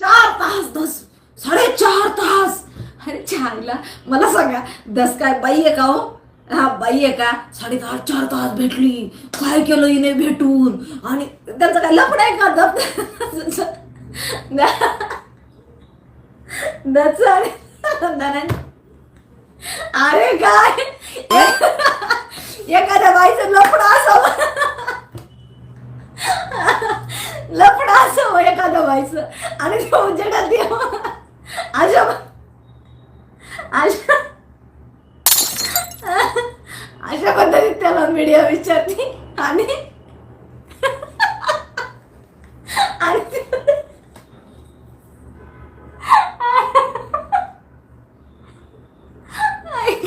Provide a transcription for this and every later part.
चार तास दस साडेचार तास. अरे छानला मला सांगा दस काय बाई आहे का हो? हा बाई आहे का? साडेचार चार तास भेटली. काय केलं हिने भेटून? आणि त्यांचं काय लपड आहे का? दप अरे काय? एखाद्या बाईचं लपड असावं. लफडं असावं एखादं व्हायचं आणि तो उजेडात देव. अशा अशा अशा पद्धतीत त्याला मीडिया विचारते. आणि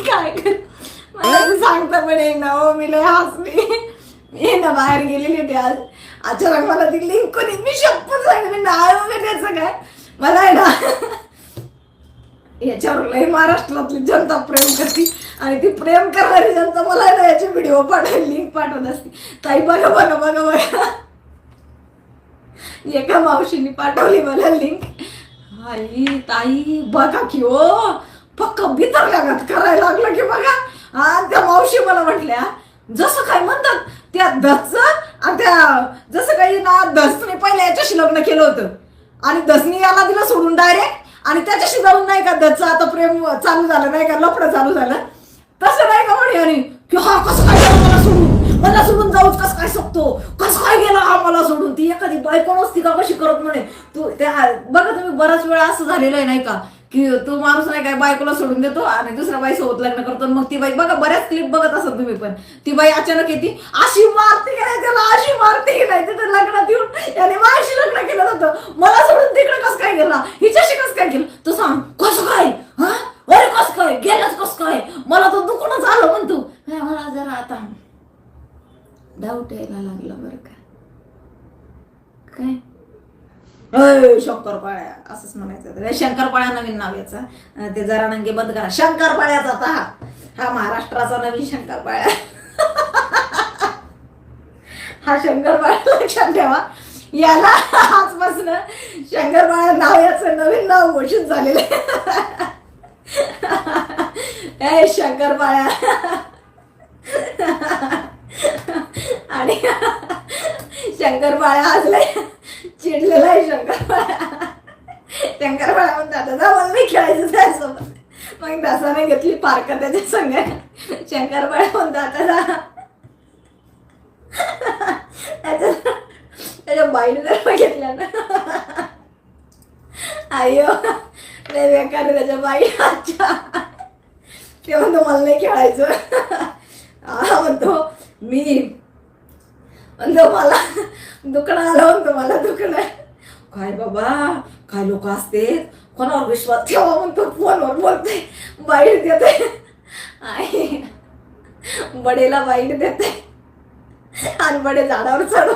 काय मला सांगता पण येईल हो मी लय हसली. मी ना बाहेर गेलेली होती आज. अचानक मला ती लिंक कोणी मी शपथ सांगते नाही वगैरे त्याचं काय? मला आहे ना याच्यावर लय महाराष्ट्रातली जनता प्रेम करते. आणि ती प्रेम करणारी जनता मला आहे ना याचे व्हिडिओ पाठवली लिंक पाठवत असते. ताई बघा बघा बघा बघा. एका मावशीने पाठवली मला लिंक आई ताई बघा की ओ पक्क भीतर लागत करायला लागलं की बघा. हा त्या मावशी मला म्हटल्या जसं काय म्हणतात त्या दस आणि त्या जसं काही ना दसने पहिले याच्याशी लग्न केलं होतं. आणि दसनी याला दिलं सोडून डायरेक्ट आणि त्याच्याशी जाऊन नाही का दसचं आता प्रेम चालू झालं नाही का लफडं चालू झालं. तसं नाही का म्हणे आणि की हा कसं काय गेलं मला सोडून? मला सोडून जाऊच कसं काय शकतो? कसं काय गेला हा मला सोडून? ती एखादी बायको नसती का कशी करत म्हणे? तू त्या बघा तुम्ही बराच वेळा असं झालेलं आहे नाही का? की तो माणूस नाही काय बायकोला सोडून देतो आणि दुसऱ्या बाई सोबत लग्न करतो. मग ती बाई बघा बऱ्याच क्लिप बघत असत तुम्ही पण. ती बाई अचानक येते अशी मारते की नाही त्याला अशी मारते की नाही तिथं लग्नात येऊन. त्याने माझ्याशी लग्न केलं जातं मला सोडून तिकडे कसं काय गेला? हिच्याशी कसं काय केलं तू सांग कसं काय? हा? अरे कसं काय? गेलंच कसं काय? मला तो दुखूनच झालं म्हणतो मला जरा आता डाऊट यायला लागला बरं का. काय? अय, शंकरपाळ्या असंच म्हणायचं रे शंकरपाळ्या नवीन नाव याचा. ते जरा नंगे बंद करा. शंकरपाळ्याचा आता हा. हा महाराष्ट्राचा नवीन शंकरपाळ्या. हा शंकरपाळ्या लक्षात ठेवा. याला आजपासून शंकरपाळ्या नाव याचं नवीन नाव घोषित झालेलं आहे. ए शंकरपाळ्या. आणि शंकरपाळ्या हसलाय चिडलेला आहे शंकर. शंकरपाळ्या म्हणून आता जा मला नाही खेळायचं त्यासोबत. मग दासाने घेतली पार्क त्याच्या संग. शंकरपाळ्या म्हणतात आता जा. त्याच्या त्याच्या बाईने जर घेतल्या ना. अय्यो नाही बेकार त्याच्या बाई अच्छा ते म्हणतो मला नाही खेळायचं. हा म्हणतो मी म्हणतो मला दुखणं आलं म्हणतो मला दुखणं. काय बाबा काय लोक असते कोणावर विश्वास ठेवा म्हणतो फोनवर बोलते बाईट देते. आई बडेला बाईट देते. आणि बडे झाडावर चढव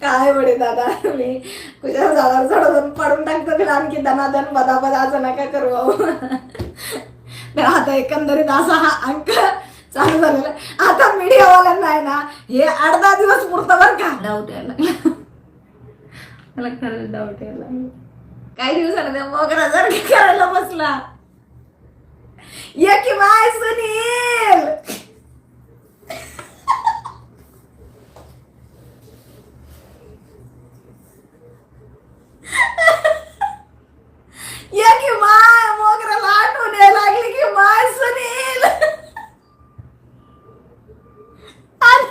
काय बडे दादा मी कुठल्या झाडावर चढवून पाडून टाकतो तिला आणखी दनादन बदाबदा असं नका करू. अहो. तर आता एकंदरीत असा हा अंक चालू झालेला आहे. आता मीडियावाल्यांना आहे ना हे आठ दहा दिवस पुरतं बरं का डाऊट यायला. मला खरंच डाऊट यायला. काही दिवसाला मोगरा जर करायला बसला ये की माय सुनील ये की माय मोगऱ्याला आठवण यायला लागली की माय सुनील आणि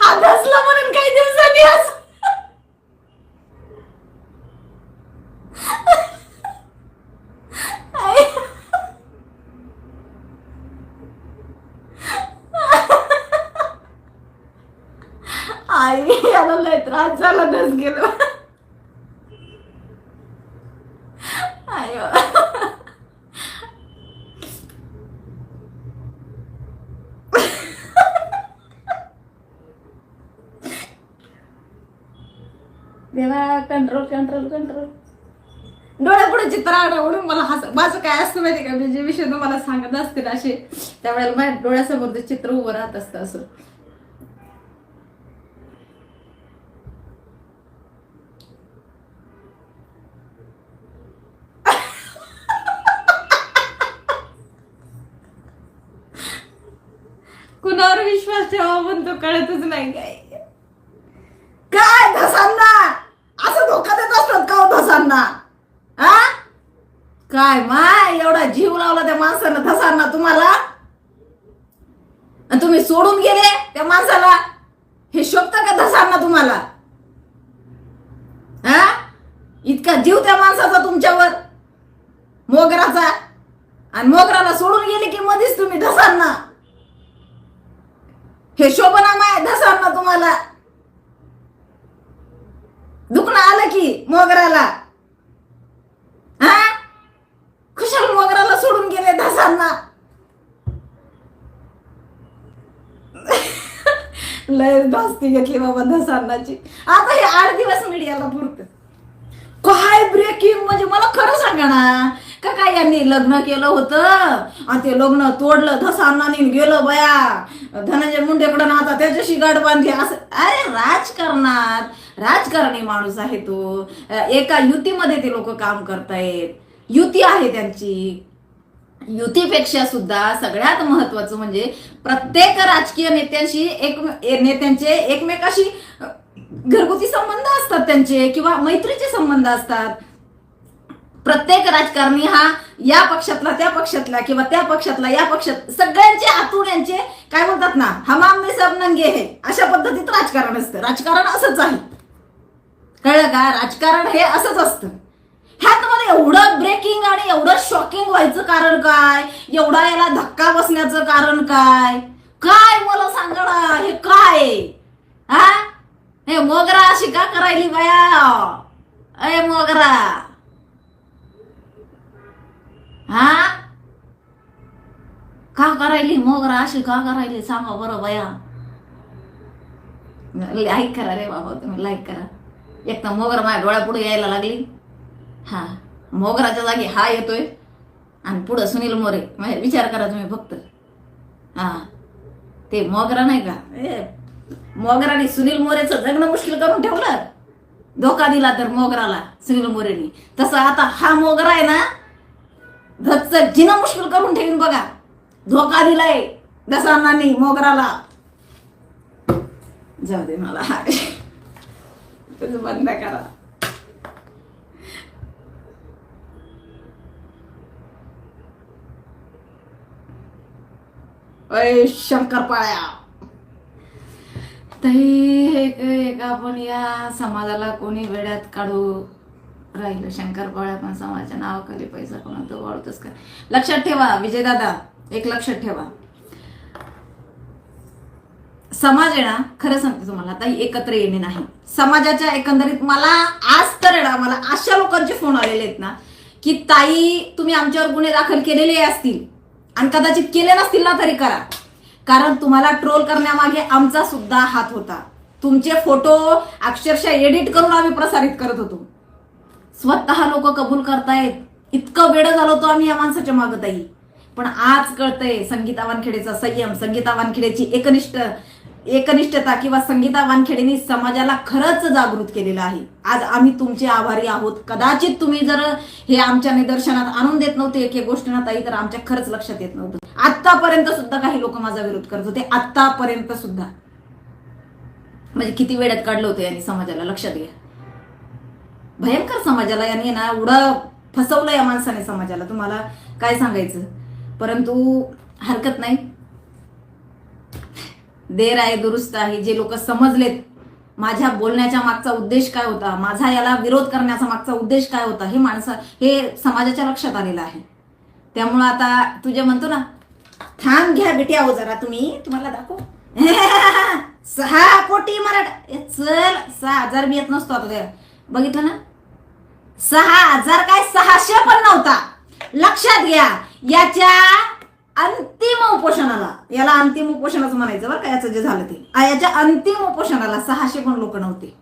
हा दसला म्हणून काही दिवसांनी असं आई. आई याला लय त्रास झाला दस गेलो. आयो देवा कंट्रोल कंट्रोल कंट्रोल डोळ्यापुढे चित्र म्हणून मला हस माझं काय असतं माहिती का? म्हणजे विषय तुम्हाला सांगत असतील असे. त्यावेळेला माझ्या डोळ्यासमोर ते चित्र उभं राहत असतं असं. कुणावर विश्वास ठेवा तो कळतच नाही काय. काय धसांना? असं धोका देत असतात का हो धसांना? हा काय माय एवढा जीव लावला त्या माणसानं धसांना तुम्हाला? आणि तुम्ही सोडून गेले त्या माणसाला? हे शोभत का धसांना तुम्हाला? हा इतका जीव त्या माणसाचा तुमच्यावर? मोगराचा आणि मोगराला सोडून गेले की मध्येच तुम्ही धसांना? हे शोभना माय धसांना तुम्हाला. दुखणं आलं की मोगराला हा? खुशाल मोगराला सोडून गेले धसांना? लय धास्ती घेतली बाबा धसांनाची. आता हे आठ दिवस मीडियाला पुरत. काय ब्रेकिंग म्हणजे मला खरं सांगा ना का काय यांनी लग्न केलं होतं? आणि ते लग्न तोडलं धसांनाने गेलं बया. धनंजय मुंडेकडं ना आता त्याच्याशी गाठ बांधली. असं अरे राजकारणात राजकारणी माणूस आहे तो. एका युतीमध्ये ते लोक काम करतायत. युती आहे त्यांची. युतीपेक्षा सुद्धा सगळ्यात महत्वाचं म्हणजे प्रत्येक राजकीय नेत्यांशी एक नेत्यांचे एकमेकाशी घरगुती संबंध असतात त्यांचे किंवा मैत्रीचे संबंध असतात. प्रत्येक राजकारणी हा या पक्षातला त्या पक्षातला किंवा त्या पक्षातला या पक्षात सगळ्यांचे आतून यांचे काय म्हणतात ना हमाम में सब नंगे हे अशा पद्धतीत राजकारण असतं. राजकारण असंच आहे. कळलं का? राजकारण हे असंच असतं. ह्यात तुम्हाला एवढं ब्रेकिंग आणि एवढं शॉकिंग व्हायचं कारण काय? एवढा याला धक्का बसण्याचं कारण काय? काय मला सांगा हे काय? हा हे मोगरा अशी का करायली बाया? अय मोगरा. हा? का करायली मोगरा? अशी का करायली? सांगा बरं बया. लाईक करा रे बाबा तुम्ही लाईक करा. एक तर मोगरा माझ्या डोळ्यापुढे यायला लागली. हा मोगराच्या जागी हा येतोय. आणि पुढं सुनील मोरे म्हणजे विचार करा तुम्ही फक्त. हा ते मोगरा नाही का? ए मोगराने सुनील मोरेचं जगणं मुश्किल करून ठेवलं. धोका दिला तर मोगराला सुनील मोरेने. तसं आता हा मोगरा आहे ना धचं जिनं मुश्किल करून ठेवीन बघा. धोका दिलाय दसांनानी मोगराला. जाऊ दे मला. तुझं बंद करा. अय शंकरपाळ्या. तरी हे का आपण या समाजाला कोणी वेड्यात काढू? राहिलं. शंकरपाळ्या पण समाजाच्या नावाखाली पैसा कोणा तो वाढतच का लक्षात ठेवा विजयदादा एक लक्षात ठेवा. समाज आहे खरं सांगते तुम्हाला आता एकत्र येणे नाही. समाजाच्या एकंदरीत मला आज तर येणार मला अशा लोकांचे फोन आलेले आहेत ना की ताई तुम्ही आमच्यावर गुन्हे दाखल केलेले असतील आणि कदाचित केले नसतील ना तरी करा. कारण तुम्हाला ट्रोल करण्यामागे आमचा सुद्धा हात होता. तुमचे फोटो अक्षरशः एडिट करून आम्ही प्रसारित करत होतो. स्वतः लोक कबूल करतायत. इतकं वेळ झालो होतो आम्ही या माणसाच्या मागत पण आज कळतंय संगीता वानखेडेचा संयम संगीता वानखेडेची एकनिष्ठ एकनिष्ठता किंवा संगीता वानखेडेनी समाजाला खरंच जागृत केलेलं आहे. आज आम्ही तुमचे आभारी आहोत. कदाचित तुम्ही जर हे आमच्या निदर्शनात आणून देत नव्हते एक एक गोष्टींना ताई तर आमच्या खरंच लक्षात येत नव्हतं. आतापर्यंत सुद्धा काही लोक माझा विरोध करत होते. आतापर्यंत सुद्धा. म्हणजे किती वेळात काढलं होतं यांनी समाजाला? लक्षात घ्या. भयंकर समाजाला यांनी ना एवढं फसवलं या माणसाने समाजाला. तुम्हाला काय सांगायचं? परंतु हरकत नाही. देर आहे दुरुस्त आहे जे लोक समजलेत माझ्या बोलण्याच्या मागचा उद्देश काय होता? माझा याला विरोध करण्याचा मागचा उद्देश काय होता? हे माणसं हे समाजाच्या लक्षात आलेलं आहे. त्यामुळं आता तुझे म्हणतो ना थांब घ्या बेटी आहो जरा तुम्ही तुम्हाला दाखव. सहा कोटी मराठा चल सहा हजार मी येत नसतो आता बघितलं ना? सहा हजार काय सहाशे पण नव्हता. लक्षात घ्या याच्या अंतिम उपोषणाला याला अंतिम उपोषणाचं म्हणायचं बरं का याचं जे झालं ते. याच्या अंतिम उपोषणाला सहाशे पण लोक नव्हते.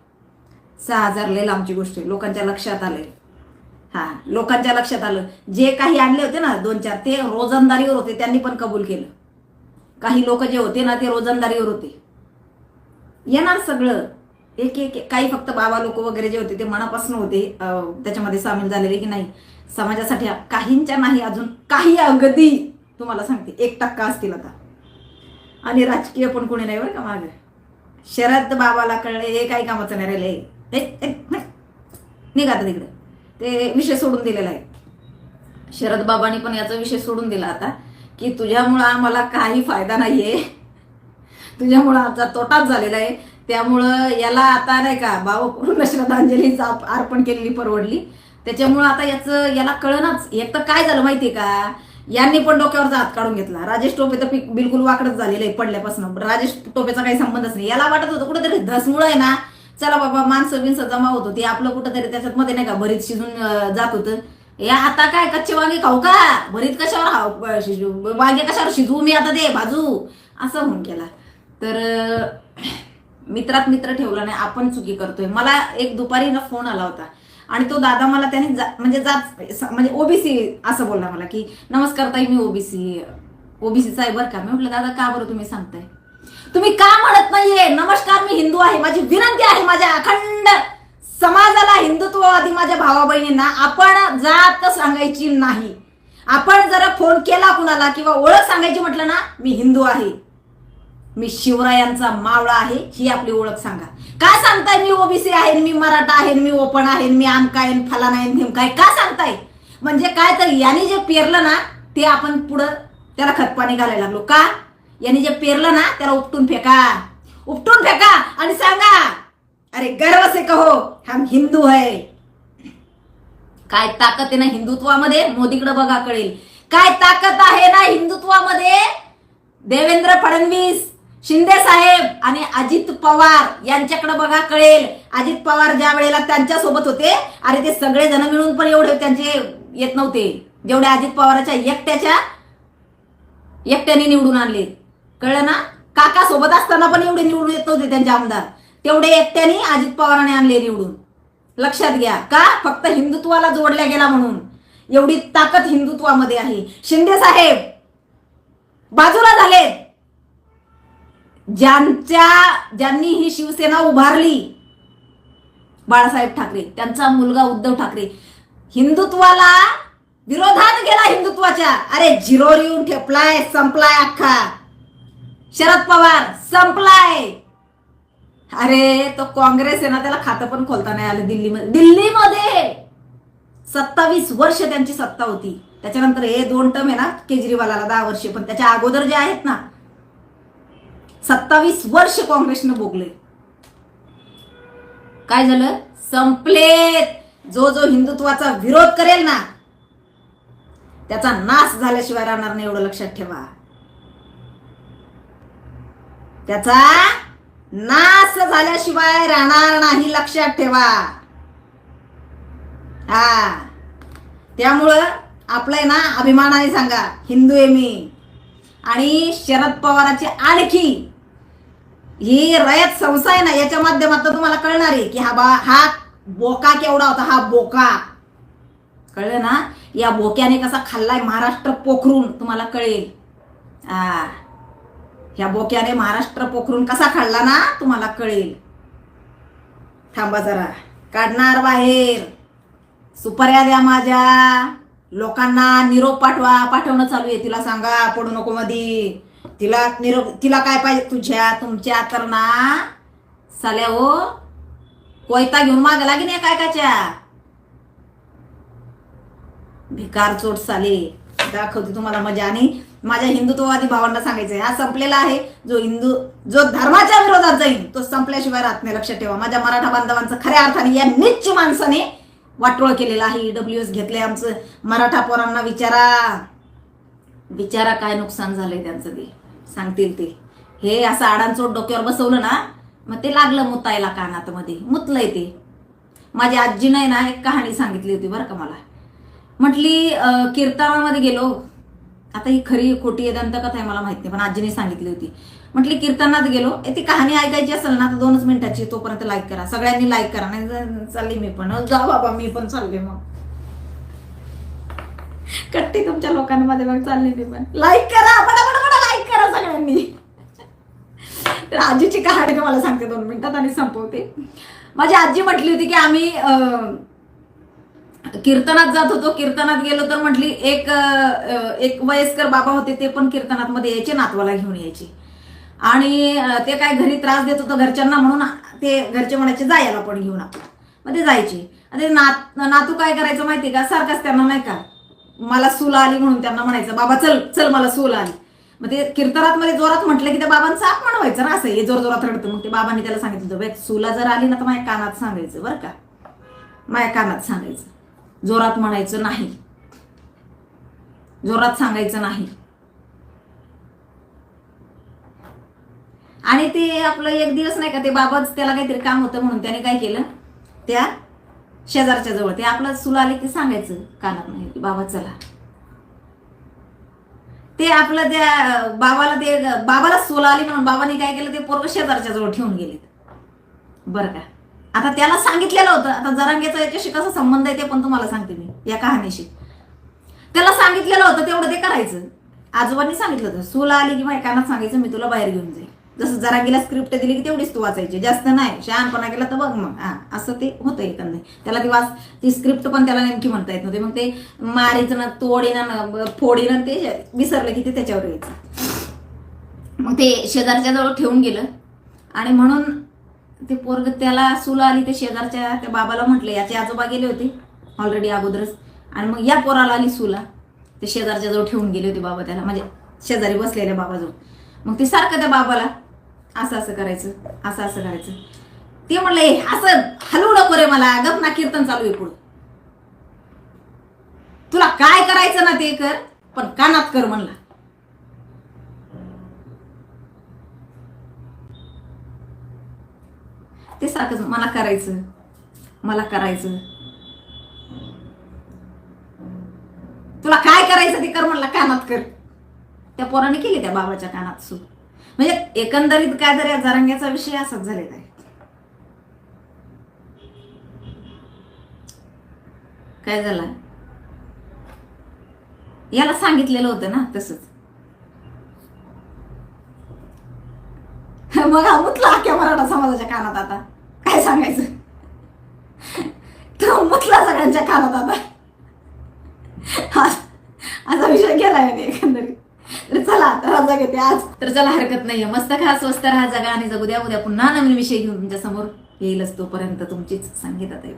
सहा हजार लय लांबची गोष्ट आहे लोकांच्या लक्षात आले हा लोकांच्या लक्षात आलं. जे काही आणले होते ना दोन चार ते रोजंदारीवर होते त्यांनी पण कबूल केलं. काही लोक जे होते ना ते रोजंदारीवर होते. येणार सगळं. एक एक काही फक्त बाबा लोक वगैरे जे होते ते मनापासून होते त्याच्यामध्ये सामील झालेले की नाही. समाजासाठी काहींच्या नाही अजून काही अगदी तुम्हाला सांगते एक टक्का असतील आता. आणि राजकीय पण कोणी नाही बरं का माग. शरद बाबाला कळले हे काही कामाचं नाही राहिले हे, निघा आता तिकडे. ते विषय सोडून दिलेला आहे. शरद बाबांनी पण याचा विषय सोडून दिला आता की तुझ्यामुळं आम्हाला काही फायदा नाहीये. तुझ्यामुळं आमचा तोटाच झालेला आहे. त्यामुळं याला आता नाही का भावपूर्ण श्रद्धांजली श्रद्धांजलीच अर्पण केलेली परवडली. त्याच्यामुळं आता याचं याला कळणच. एक तर काय झालं माहितीये का? यांनी पण डोक्यावरचा हात काढून घेतला. राजेश टोपे तर बिलकुल वाकडच झालेलं आहे पडल्यापासून. राजेश टोपेचा काही संबंधच नाही. याला वाटत होतं कुठेतरी धसमुळ आहे ना चला बाबा माणसं बिनसं जमा होत होती. आपलं कुठंतरी त्याच्यात मध्ये नाही का भरीत शिजून जात होतं. या आता काय कच्चे वांगे खाऊ का? भरीत कशावर खाऊ शिजू वांगे कशावर शिजवू? मी आता दे भाजू. असं म्हणून केला तर मित्रात मित्र ठेवला नाही आपण चुकी करतोय. मला एक दुपारी ना फोन आला होता. आणि तो दादा मला त्याने जा- म्हणजे जात म्हणजे ओबीसी असं बोलला मला की नमस्कार ताई मी ओबीसी ओबीसीचा आहे बरं का. मी म्हटलं दादा का बरं तुम्ही सांगताय? तुम्ही का म्हणत नाहीये? नमस्कार मी हिंदू आहे. माझी विनंती आहे माझ्या अखंड समाजाला हिंदुत्ववादी माझ्या भावा बहिणींना आपण जात सांगायची नाही. आपण जरा फोन केला कुणाला किंवा ओळख सांगायची म्हटलं ना मी हिंदू आहे. मी शिवरायांचा मावळा आहे ही आपली ओळख सांगा. काय सांगताय मी ओबीसी आहे मी मराठा आहे मी ओपन आहे मी आमका आहे फलाना आहे नेमकाय का सांगताय? म्हणजे काय तर यांनी जे पेरलं ना ते आपण पुढं त्याला खतपाणी घालायला लागलो. का? यांनी जे पेरलं ना त्याला उपटून फेका. उपटून फेका आणि सांगा. अरे गर्व से कहो हम हिंदू है. काय ताकद आहे ना हिंदुत्वामध्ये? मोदीकडे बघा कळेल. काय ताकद आहे ना हिंदुत्वामध्ये? देवेंद्र फडणवीस. शिंदे साहेब आणि अजित पवार यांच्याकडे बघा कळेल. अजित पवार ज्या वेळेला त्यांच्यासोबत होते अरे ते सगळे जण मिळून पण एवढे त्यांचे येत नव्हते. जेवढे अजित पवाराच्या एकट्याच्या एकट्याने निवडून आणले. कळलं ना? काका सोबत असताना पण एवढे निवडून येत नव्हते त्यांचे आमदार. तेवढे एकट्याने अजित पवाराने आणले निवडून. लक्षात घ्या का? फक्त हिंदुत्वाला जोडल्या गेला म्हणून. एवढी ताकद हिंदुत्वामध्ये आहे. शिंदे साहेब बाजूला झाले ज्यांच्या ज्यांनी ही शिवसेना उभारली बाळासाहेब ठाकरे त्यांचा मुलगा उद्धव ठाकरे हिंदुत्वाला विरोधात गेला हिंदुत्वाच्या. अरे झिरोर येऊन ठेपलाय संपलाय अख्खा. शरद पवार संपलाय. अरे तो काँग्रेस आहे ना त्याला खातं पण खोलता नाही आलं दिल्लीमध्ये दिल्लीमध्ये. सत्तावीस वर्ष त्यांची सत्ता होती. त्याच्यानंतर हे दोन टर्म आहे ना केजरीवालाला दहा वर्ष पण त्याच्या अगोदर जे आहेत ना सत्तावीस वर्ष काँग्रेसनं भोगले. काय झालं? संपलेत. जो जो हिंदुत्वाचा विरोध करेल ना त्याचा नाश झाल्याशिवाय राहणार नाही एवढं लक्षात ठेवा. त्याचा नाश झाल्याशिवाय राहणार नाही लक्षात ठेवा. हा. त्यामुळं आपलंय ना अभिमानाने सांगा हिंदू आहे मी. आणि शरद पवारांची आणखी ही रयत संस्था आहे ना याच्या माध्यमातून तुम्हाला कळणार आहे की हा बा हा बोका केवढा होता हा बोका. कळलं ना? या बोक्याने कसा खाल्लाय महाराष्ट्र पोखरून तुम्हाला कळेल. आ ह्या बोक्याने महाराष्ट्र पोखरून कसा खाल्ला ना तुम्हाला कळेल. थांबा जरा. काढणार बाहेर. सुपर्या द्या माझ्या. लोकांना निरोप पाठवा. पाठवणं चालू आहे तिला सांगा पडू नको मधी. तिला निरोप तिला काय पाहिजे तुझ्या तुमच्या तर ना साल्या हो कोयता घेऊन माग की नाही काय काच्या भिकार चोट साले. दाखवते तुम्हाला मजा. आणि माझ्या हिंदुत्ववादी भावांना सांगायचं हा संपलेला आहे. जो हिंदू जो धर्माच्या विरोधात जाईल तो संपल्याशिवाय राहत नाही. लक्षात ठेवा माझ्या मराठा बांधवांचं खऱ्या अर्थाने या निच्च माणसाने वाटोळ केलेला आहे. डब्ल्यू एस घेतले आमचं मराठा पोरांना विचारा. विचारा काय नुकसान झालंय त्यांचं ते. सांगतील ते. हे असं आडांचोट डोक्यावर बसवलं ना मग ते लागलं मुतायला कानात मध्ये मुतलंय ते. माझ्या आजीनं ना एक कहाणी सांगितली होती बरं का मला. म्हटली कीर्तनामध्ये गेलो. आता ही खरी खोटी आहे दंतकथा आहे मला माहीत नाही पण आजीने सांगितली होती. म्हटली कीर्तनात गेलो. ती कहाणी ऐकायची असेल ना तर दोनच मिनिटाची तोपर्यंत लाईक करा. सगळ्यांनी लाईक करा. नाही चालली मी पण. जा बाबा मी पण चालले मग. कट्टी तुमच्या लोकांमध्ये मग चालली मी पण. लाईक करा पटापट लाईक करा सगळ्यांनी आजीची कहाणी तुम्हाला सांगते दोन मिनिटात आणि संपवते. माझी आजी म्हटली होती की आम्ही अं, कीर्तनात जात होतो. कीर्तनात गेलो तर म्हटली एक एक वयस्कर बाबा होते ते पण कीर्तनात मध्ये यायचे नातवाला घेऊन यायचे. आणि ते काय घरी त्रास देत होतं घरच्यांना म्हणून ते घरचे म्हणायचे जायला पण घेऊन आपण. मग ते जायचे. आणि ते नात नातू काय करायचं माहितीये का? सारखाच त्यांना नाही का मला सूल आली म्हणून त्यांना म्हणायचं बाबा चल चल मला सूल आली. मग ते कीर्तनात मध्ये जोरात म्हटलं की त्या बाबांचं आप म्हणवायचं ना असं. हे जोर जोरात रडतं. मग ते बाबांनी त्याला सांगितलं होतं, सुला जर आली ना तर माझ्या कानात सांगायचं बरं का. माझ्या कानात सांगायचं. जोरात म्हणायचं नाही. जोरात सांगायचं नाही. आणि ते आपलं एक दिवस नाही का ते बाबाच त्याला काहीतरी काम होतं म्हणून त्याने काय केलं? त्या शेजारच्या जवळ ते आपलं सुला आले की सांगायचं कानात नाही की बाबा चला. ते आपलं त्या बाबाला ते बाबाला सोला आली म्हणून बाबाने काय केलं ते पोरग शेजारच्या जवळ ठेवून गेलेत बरं का? आता त्याला सांगितलेलं होतं आता जरांगेचा याच्याशी कसा संबंध आहे ते पण तुम्हाला सांगते मी या कहाणीशी. त्याला सांगितलेलं होतं तेवढं ते करायचं. आजोबांनी सांगितलं होतं सोला आली की माझ्या कानात सांगायचं मी तुला बाहेर घेऊन जाईल. जसं जरांगीला स्क्रिप्ट दिली की तेवढीच तू वाचायची. जास्त नाही. शहाणपणा केला तर बघ मग. हा असं ते होतं एकंदर. त्याला ती वाच ती स्क्रिप्ट पण त्याला नेमकी म्हणता येत नव्हती. मग ते मारीचं ना तोडीनं ना फोडीनं ते विसरलं की ते त्याच्यावर यायचं. मग ते शेजारच्या जवळ ठेवून गेलं. आणि म्हणून ते पोरग त्याला सुला आली. ते शेजारच्या त्या बाबाला म्हटले याचे आजोबा गेले होते ऑलरेडी अगोदरच. आणि मग या पोराला आली सुला. ते शेजारच्या जवळ ठेवून गेले होते बाबा त्याला. म्हणजे शेजारी बसलेल्या बाबाजवळ. मग ते सारखं त्या बाबाला असं असं करायचं असं असं करायचं. ते म्हणलं "ए, असं हलवू नको रे मला गप ना कीर्तन चालू आहे पुढं. तुला काय करायचं ना ते कर पण कानात कर म्हणला. ते सारखंच मला करायचं मला करायचं. तुला काय करायचं ते कर म्हणला कानात कर. त्या पोराने केली त्या बाबाच्या कानात सुख म्हणजे एकंदरीत काय तर या जरांग्याचा विषय असाच झालेला आहे. काय झालं? याला सांगितलेलं होतं ना तसंच. मग हा मुतला अख्ख्या मराठा समाजाच्या कानात आता. काय सांगायचं? तो मुतला सगळ्यांच्या कानात आता. असा विषय केलाय मी एकंदरीत. तर चला राजा घेते आज. तर चला हरकत नाहीये. मस्त खा स्वस्त राहा जगा आणि जगू द्या. उद्या पुन्हा नवीन विषय घेऊन तुमच्यासमोर येईलच तोपर्यंत तुमचीच संगीता ताई